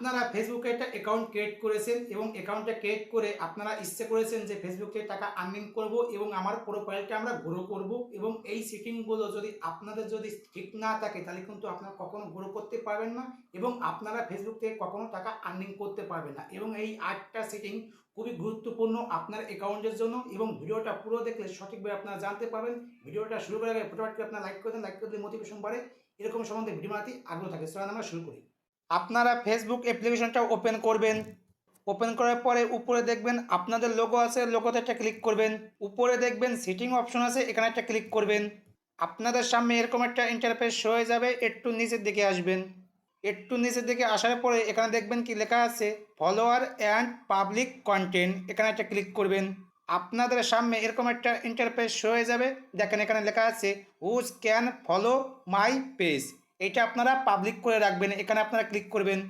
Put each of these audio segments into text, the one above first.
আপনারা ফেসবুকে একটা অ্যাকাউন্ট ক্রিয়েট করেছেন এবং অ্যাকাউন্টটা ক্রিয়েট করে আপনারা ইচ্ছে করেছেন যে ফেসবুকে টাকা আর্নিং করব এবং আমার প্রোফাইলটা আমরা গ্রো করব এবং এই সেটিংগুলো যদি আপনাদের যদি ঠিক না থাকে, তাহলে কিন্তু আপনারা কখনো গ্রো করতে পারবেন না এবং আপনারা ফেসবুক থেকে কখনো টাকা আর্নিং করতে পারবেন না। এবং এই আটটা সেটিং খুবই গুরুত্বপূর্ণ আপনার অ্যাকাউন্টের জন্য এবং ভিডিওটা পুরো দেখলে সঠিকভাবে আপনারা জানতে পারবেন। ভিডিওটা শুরু করার আগে ফটোফট আপনারা লাইক করে দেন লাইক করে দিলে মোটিভেশন বাড়ে। এরকম সম্বন্ধে ভিডিও বানাতে আগ্রহ থাকে। সেটা আমরা শুরু করি। আপনারা ফেসবুক অ্যাপ্লিকেশনটা ওপেন করবেন। ওপেন করার পরে উপরে দেখবেন আপনাদের লোগো আছে লোগোতে একটা ক্লিক করবেন। উপরে দেখবেন সিটিং অপশন আছে, এখানে একটা ক্লিক করবেন। আপনাদের সামনে এরকম একটা ইন্টারফেস হয়ে যাবে, একটু নিচের দিকে আসবেন। একটু নিচের দিকে আসার পরে এখানে দেখবেন কি লেখা আছে ফলোয়ার অ্যান্ড পাবলিক কন্টেন্ট এখানে একটা ক্লিক করবেন। আপনাদের সামনে এরকম একটা ইন্টারফেস হয়ে যাবে। দেখেন এখানে লেখা আছে who's can follow my page এটা আপনারা পাবলিক করে রাখবেন, এখানে আপনারা ক্লিক করবেন।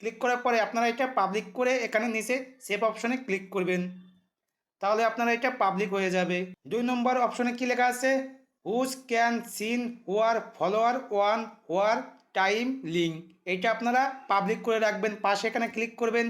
ক্লিক করার পরে আপনারা এটা পাবলিক করে এখানে নিচে সেভ অপশনে ক্লিক করবেন। তাহলে আপনারা এটা পাবলিক হয়ে যাবে। দুই নম্বর অপশনে কি লেখা আছে? Who's can see your follower on your timeline এইটা আপনারা পাবলিক করে রাখবেন, পাশে এখানে ক্লিক করবেন।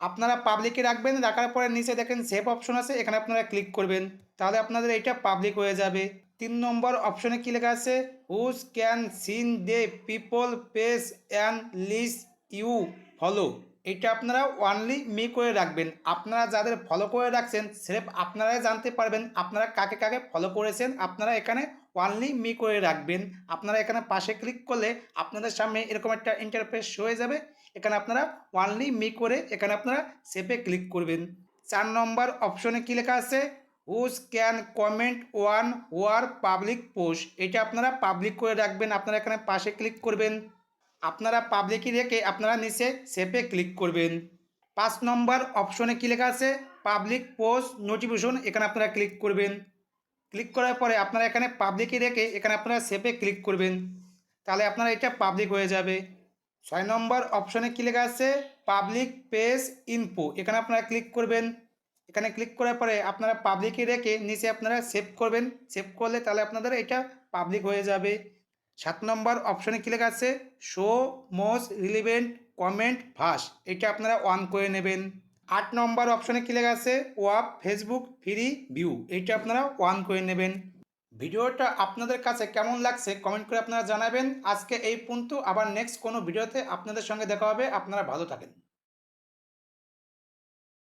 আপনারা পাবলিকে রাখবেন, রাখার পরে নিচে দেখেন সেভ অপশন আছে, এখানে আপনারা ক্লিক করবেন। তাহলে আপনাদের এটা পাবলিক হয়ে যাবে। তিন নম্বর অপশনে কি লেখা আছে? Who's can see the people pages and lists you follow এটা আপনারা ওয়ানলি মি করে রাখবেন। আপনারা যাদের ফলো করে রাখছেন, স্রেফ আপনারাই জানতে পারবেন আপনারা কাকে কাকে ফলো করেছেন। আপনারা এখানে ওয়ানলি মি করে রাখবেন। আপনারা এখানে পাশে ক্লিক করলে আপনাদের সামনে এরকম একটা ইন্টারফেস হয়ে যাবে। এখানে আপনারা ওয়ানলি মি করে এখানে আপনারা সেপে ক্লিক করবেন। চার নম্বর অপশনে কি লেখা আছে? Who's can comment on your public post এটা আপনারা পাবলিক করে রাখবেন, আপনারা এখানে পাশে ক্লিক করবেন। আপনারা পাবলিকই রেখে আপনারা নিচে সেপে ক্লিক করবেন। পাঁচ নম্বর অপশনে কী লেখা আছে? পাবলিক পোস্ট নোটিফিকেশন এখানে আপনারা ক্লিক করবেন। ক্লিক করার পরে আপনারা এখানে পাবলিকই রেখে এখানে আপনারা সেপে ক্লিক করবেন। তাহলে আপনারা এটা পাবলিক হয়ে যাবে। ছয় নম্বর অপশনে কী লেখা আছে? পাবলিক পেজ ইনফো এখানে আপনারা ক্লিক করবেন। এখানে ক্লিক করার পরে আপনারা পাবলিকে রেখে নিচে আপনারা সেভ করবেন। সেভ করলে তাহলে আপনাদের এটা পাবলিক হয়ে যাবে। সাত নম্বর অপশনে কী লেখা আছে show most relevant comment first এটা আপনারা অন করে নেবেন। আট নম্বর অপশনে কী লেখা আছে ওয়াপ ফেসবুক ফ্রি ভিউ এইটা আপনারা অন করে নেবেন। ভিডিওটা আপনাদের কাছে কেমন লাগছে কমেন্ট করে আপনারা জানাবেন। আজকে এই পর্যন্ত, আবার নেক্সট কোনো ভিডিওতে আপনাদের সঙ্গে দেখা হবে। আপনারা ভালো থাকেন।